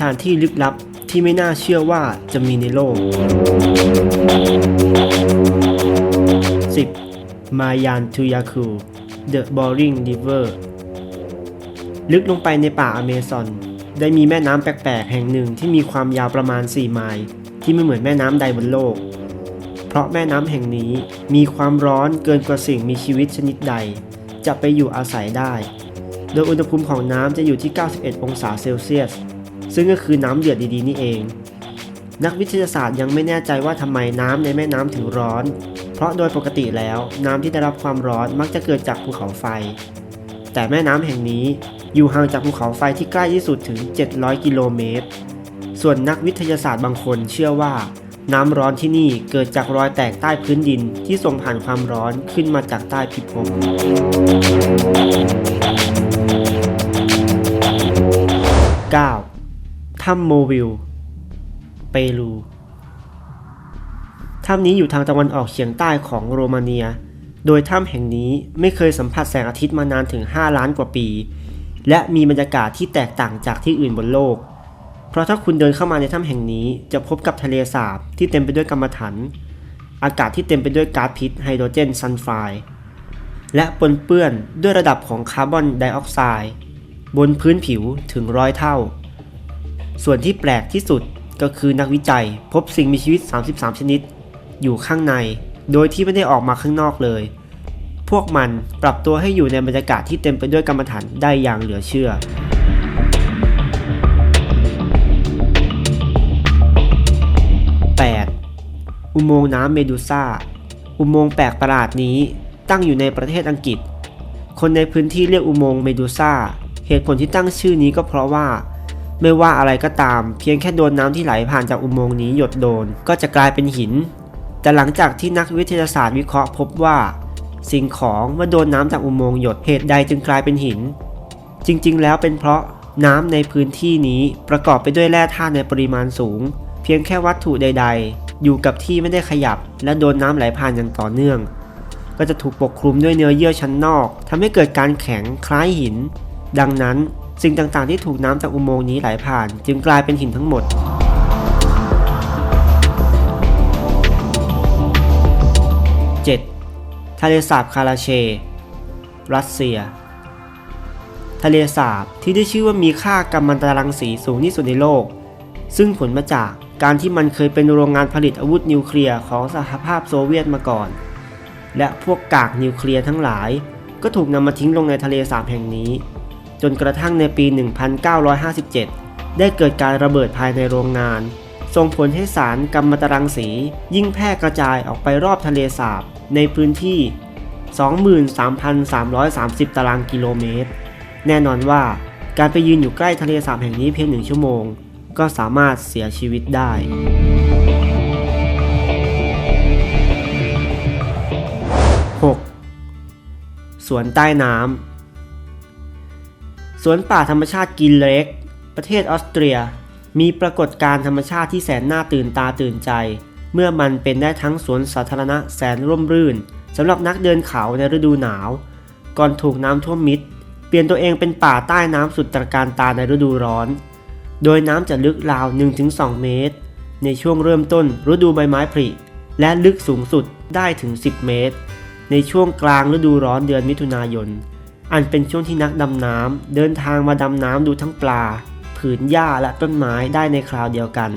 ถานที่ลึกลับที่ไม่น่าเชื่อว่าจะมีในโลก 10. มายันทูยาคู The Boring River ลึกลงไปในป่าอเมซอน ได้มีแม่น้ำแปลกๆ แห่งหนึ่งที่มีความยาวประมาณ 4 ไมล์ที่ไม่เหมือนแม่น้ำใดบนโลก เพราะแม่น้ำแห่งนี้มีความร้อนเกินกว่าสิ่งมีชีวิตชนิดใด จะไปอยู่อาศัยได้ โดยอุณหภูมิของน้ำจะอยู่ที่ 91 องศาเซลเซียส ซึ่งก็คือน้ำเดือดดีๆนี่เอง นักวิทยาศาสตร์ยังไม่แน่ใจว่าทำไมน้ำในแม่น้ำถึงร้อน เพราะโดยปกติแล้วน้ำที่ได้รับความร้อนมักจะเกิดจากภูเขาไฟ แต่แม่น้ำแห่งนี้อยู่ห่างจากภูเขาไฟที่ใกล้ที่สุดถึง 700 กิโลเมตร ส่วนนักวิทยาศาสตร์บางคนเชื่อว่าน้ำร้อนที่นี่เกิดจากรอยแตกใต้พื้นดินที่ส่งผ่านความร้อนขึ้นมาจากใต้พิภพ 9. ถ้ำโมวิล เปรู ถ้ำนี้อยู่ทางตะวันออกเฉียงใต้ของโรมาเนีย โดยถ้ำแห่งนี้ไม่เคยสัมผัสแสงอาทิตย์มานานถึง 5 ล้านกว่าปี และมีบรรยากาศที่แตกต่างจากที่อื่นบนโลก เพราะถ้าคุณเดินเข้ามาในถ้ำแห่งนี้จะพบกับทะเลสาบที่เต็มไปด้วยกัมมันถันอากาศที่เต็มไปด้วยก๊าซพิษไฮโดรเจนซัลไฟด์และปนเปื้อนด้วยระดับของคาร์บอนไดออกไซด์บนพื้นผิวถึงร้อยเท่า ส่วนที่แปลกที่สุดก็คือนักวิจัยพบสิ่งมีชีวิต 33 ชนิด อยู่ข้างใน โดยที่ไม่ได้ออกมาข้างนอกเลย พวกมันปรับตัวให้อยู่ในบรรยากาศที่เต็มไปด้วยกรรมฐานได้อย่างเหลือเชื่ออุโมงค์น้ำเมดูซ่า อุโมงค์แปลกประหลาดนี้ตั้งอยู่ในประเทศอังกฤษ คนในพื้นที่เรียกอุโมงค์เมดูซ่า เหตุผลที่ตั้งชื่อนี้ก็เพราะว่า ไม่ว่าอะไรก็ตาม เพียงแค่โดนน้ำที่ไหลผ่านจากอุโมงค์นี้หยดโดน ก็จะกลายเป็นหิน แต่หลังจากที่นักวิทยาศาสตร์วิเคราะห์พบว่า สิ่งของเมื่อโดนน้ำจากอุโมงค์หยดเหตุใดจึงกลายเป็นหิน จริงๆ แล้วเป็นเพราะน้ำในพื้นที่นี้ประกอบไปด้วยแร่ธาตุในปริมาณสูง เพียงแค่วัตถุใด ๆ อยู่กับที่ไม่ได้ขยับ และโดนน้ำไหลผ่านอย่างต่อเนื่อง ก็จะถูกปกคลุมด้วยเนื้อเยื่อชั้นนอกทำให้เกิดการแข็งคล้ายหิน ดังนั้น สิ่งต่างๆที่ถูกน้ำจากอุโมงค์นี้ไหลผ่าน จึงกลายเป็นหินทั้งหมด 7. ทะเลสาบคาราเช รัสเซีย ทะเลสาบที่ได้ชื่อว่ามีค่ากัมมันตรังสีสูงที่สุดในโลก ซึ่งผลมาจากการที่มันเคยเป็นโรงงานผลิตอาวุธนิวเคลียร์ของสหภาพโซเวียตมาก่อน และพวกกากนิวเคลียร์ทั้งหลาย ก็ถูกนำมาทิ้งลงในทะเลสาบแห่งนี้ จนกระทั่งในปี 1957 ได้เกิดการระเบิดภายในโรงงาน ส่งผลให้สารกัมมันตรังสี ยิ่งแพร่กระจายออกไปรอบทะเลสาบในพื้นที่ 23,330 ตารางกิโลเมตร แน่นอนว่าการไปยืนอยู่ใกล้ทะเลสาบแห่งนี้เพียงหนึ่งชั่วโมง ก็สามารถเสียชีวิตได้ 6. สวนใต้น้ำ สวนป่าธรรมชาติกินเล็ก ประเทศออสเตรีย มีปรากฏการณ์ธรรมชาติที่แสนน่าตื่นตาตื่นใจ เมื่อมันเป็นได้ทั้งสวนสาธารณะแสนร่มรื่นสำหรับนักเดินเขาในฤดูหนาว ก่อนถูกน้ำท่วมมิดเปลี่ยนตัวเองเป็นป่าใต้น้ำสุดตระการตาในฤดูร้อน โดยน้ำจะลึกราว 1-2 เมตร ในช่วงเริ่มต้นฤดูใบไม้ผลิและลึกสูงสุดได้ถึง 10 เมตร ในช่วงกลางฤดูร้อนเดือนมิถุนายน อันเป็นช่วงที่นักดำน้ำเดินทางมาดำน้ำดูทั้งปลา ผืนหญ้าและต้นไม้ได้ในคราวเดียวกัน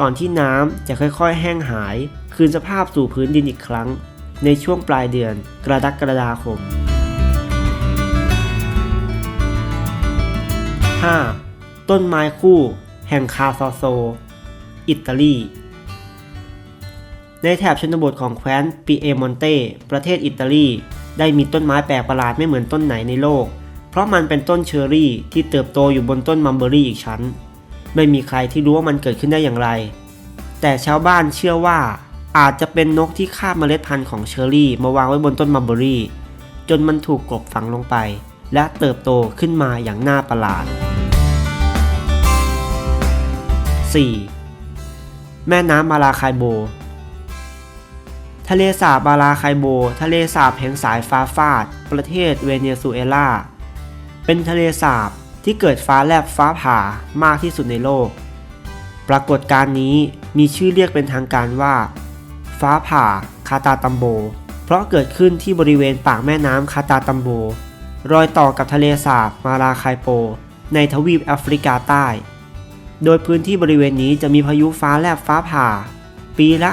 ก่อนที่น้ำจะค่อยๆ แห้งหาย คืนสภาพสู่พื้นดินอีกครั้ง ในช่วงปลายเดือนกรกฎาคม 5. ต้นไม้คู่ แห่งคาซาโซ อิตาลี ในแถบชนบทของแคว้นปิเอมอนเต ประเทศอิตาลี ได้มีต้นไม้แปลกประหลาดไม่เหมือนต้นไหนในโลก เพราะมันเป็นต้นเชอร์รี่ที่เติบโตอยู่บนต้นมัมเบอรี่อีกชั้น ไม่มีใครที่รู้ว่ามันเกิดขึ้นได้อย่างไร แต่ชาวบ้านเชื่อว่าอาจจะเป็นนกที่คาบเมล็ดพันธุ์ของเชอร์รี่มาวางไว้บนต้นมัมเบอรี่จนมันถูกกลบฝังลงไป และเติบโตขึ้นมาอย่างน่าประหลาด 4. แม่น้ำมาลาคายโบ ทะเลสาบมาลาคายโบ ทะเลสาบแห่งสายฟ้าฟาด ประเทศเวเนซุเอลา เป็นทะเลสาบที่เกิดฟ้าแลบฟ้าผ่ามากที่สุดในโลก ปรากฏการณ์นี้มีชื่อเรียกเป็นทางการว่า ฟ้าผ่าคาตาตัมโบ เพราะเกิดขึ้นที่บริเวณปากแม่น้ำคาตาตัมโบ รอยต่อกับทะเลสาบมาราคายโป ในทวีปแอฟริกาใต้ โดยพื้นที่บริเวณนี้จะมีพายุฟ้าแลบฟ้าผ่า ปีละ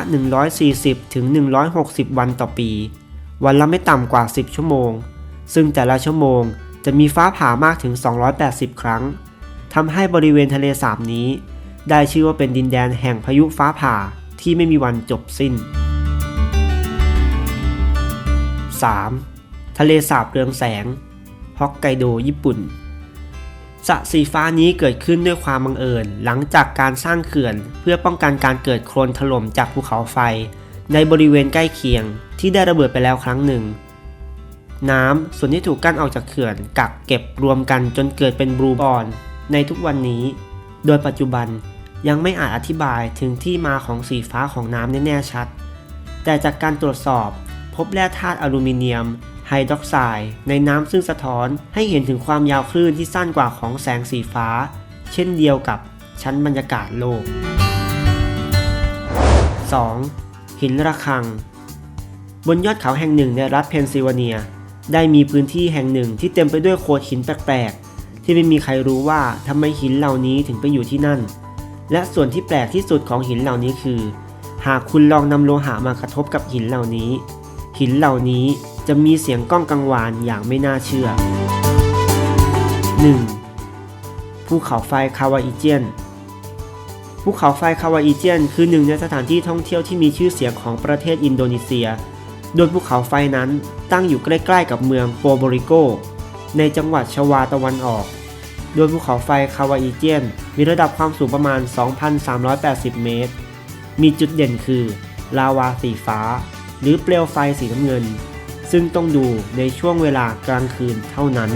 140ถึง160วันต่อปี วันละไม่ต่ำกว่า 10 ชั่วโมง ซึ่งแต่ละชั่วโมงจะมีฟ้าผ่ามากถึง 280 ครั้งทำให้บริเวณทะเลสาบนี้ ได้ชื่อว่าเป็นดินแดนแห่งพายุฟ้าผ่าที่ไม่มีวันจบสิ้น 3. ทะเลสาบเรืองแสงฮอกไกโดญี่ปุ่น สระสีฟ้านี้เกิดขึ้นด้วยความบังเอิญ หลังจากการสร้างเขื่อน เพื่อป้องกันการเกิดโคลนถล่มจากภูเขาไฟ ในบริเวณใกล้เคียง ที่ได้ระเบิดไปแล้วครั้งหนึ่ง น้ำส่วนที่ถูกกั้นออกจากเขื่อน กักเก็บรวมกันจนเกิดเป็นบลูบอนในทุกวันนี้ โดยปัจจุบันยังไม่อาจอธิบายถึงที่มาของสีฟ้าของน้ำแน่ๆชัด แต่จากการตรวจสอบพบแร่ธาตุอลูมิเนียม ไฮดรอกไซด์ในน้ำซึ่งสะท้อนให้เห็นถึงความยาวคลื่นที่สั้นกว่าของแสงสีฟ้า เช่นเดียวกับชั้นบรรยากาศโลก 2. หินระฆัง บนยอดเขาแห่งหนึ่งในรัฐเพนซิลเวเนีย ได้มีพื้นที่แห่งหนึ่งที่เต็มไปด้วยโขดหินแปลกๆ ที่ไม่มีใครรู้ว่าทำไมหินเหล่านี้ถึงไปอยู่ที่นั่น และส่วนที่แปลกที่สุดของหินเหล่านี้คือ หากคุณลองนำโลหะมากระทบกับหินเหล่านี้ หินเหล่านี้จะมีเสียงก้องกังวานอย่างไม่น่าเชื่อ 1. ภูเขาไฟคาวาอิเจียนภูเขาไฟคาวาอิเจียนคือหนึ่งในสถานที่ท่องเที่ยวที่มีชื่อเสียงของประเทศอินโดนีเซีย โดยภูเขาไฟนั้นตั้งอยู่ใกล้ๆกับเมืองโปโบริโก ในจังหวัดชวาตะวันออก โดยภูเขาไฟคาวาอิเจียน มีระดับความสูงประมาณ 2,380 เมตร มีจุดเด่นคือ ลาวาสีฟ้า หรือเปลวไฟสีน้ำเงิน ซึ่งต้องดูในช่วงเวลากลางคืนเท่านั้น